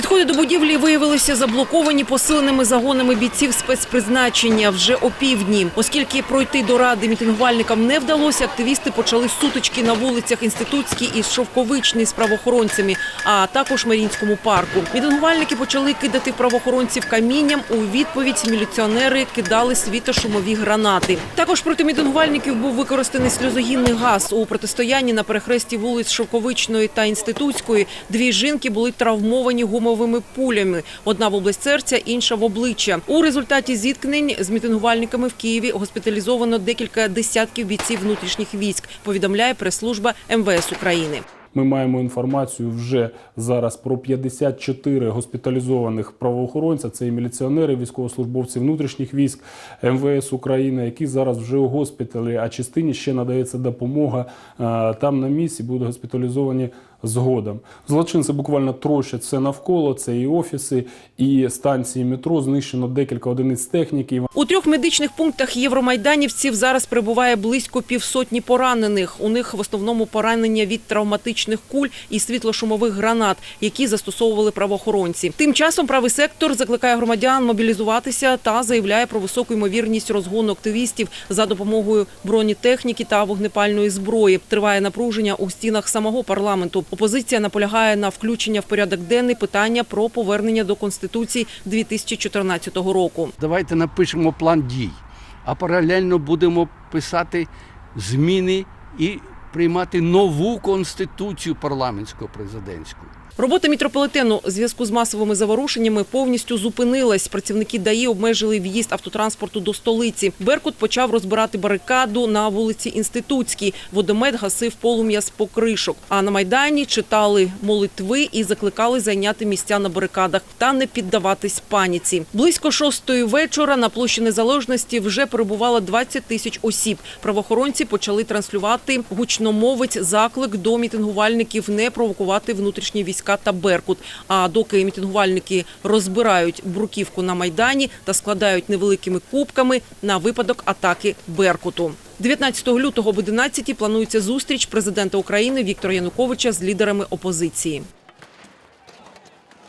Підходи до будівлі виявилися заблоковані посиленими загонами бійців спецпризначення вже опівдні. Оскільки пройти до ради мітингувальникам не вдалося, активісти почали сутички на вулицях Інститутській і Шовковичний з правоохоронцями, а також Марінському парку. Мітингувальники почали кидати правоохоронців камінням. У відповідь міліціонери кидали світошумові гранати. Також проти мітингувальників був використаний сльозогінний газ у протистоянні на перехресті вулиць Шовковичної та Інститутської. Дві жінки були травмовані гумовими пулями. Одна в область серця, інша в обличчя. У результаті зіткнень з мітингувальниками в Києві госпіталізовано декілька десятків бійців внутрішніх військ. Повідомляє прес-служба МВС України. Ми маємо інформацію вже зараз про 54 госпіталізованих правоохоронця. Це і міліціонери, військовослужбовці внутрішніх військ МВС України, які зараз вже у госпіталі. А частині ще надається допомога е, там на місці, будуть госпіталізовані згодом. Злочинці буквально трощать все навколо. Це і офіси, і станції метро. Знищено декілька одиниць техніки. У трьох медичних пунктах євромайданівців зараз перебуває близько півсотні поранених. У них в основному поранення від травматичних куль і світлошумових гранат, які застосовували правоохоронці. Тим часом правий сектор закликає громадян мобілізуватися та заявляє про високу ймовірність розгону активістів за допомогою бронетехніки та вогнепальної зброї. Триває напруження у стінах самого парламенту. Опозиція наполягає на включення в порядок денний питання про повернення до конституції 2014 року. Давайте напишемо план дій, а паралельно будемо писати зміни і приймати нову конституцію парламентсько-президентську. Робота мітрополитену у зв'язку з масовими заворушеннями повністю зупинилась. Працівники ДАІ обмежили в'їзд автотранспорту до столиці. Беркут почав розбирати барикаду на вулиці Інститутській. Водомет гасив полум'я з покришок. А на майдані читали молитви і закликали зайняти місця на барикадах та не піддаватись паніці. Близько шостої вечора на площі Незалежності вже перебувало 20 тисяч осіб. Правоохоронці почали транслювати гучномовець заклик до мітингувальників не провокувати внутрішні війська та Беркут. А доки мітингувальники розбирають бруківку на майдані та складають невеликими кубками на випадок атаки Беркуту. 19 лютого об 11 планується зустріч президента України Віктора Януковича з лідерами опозиції.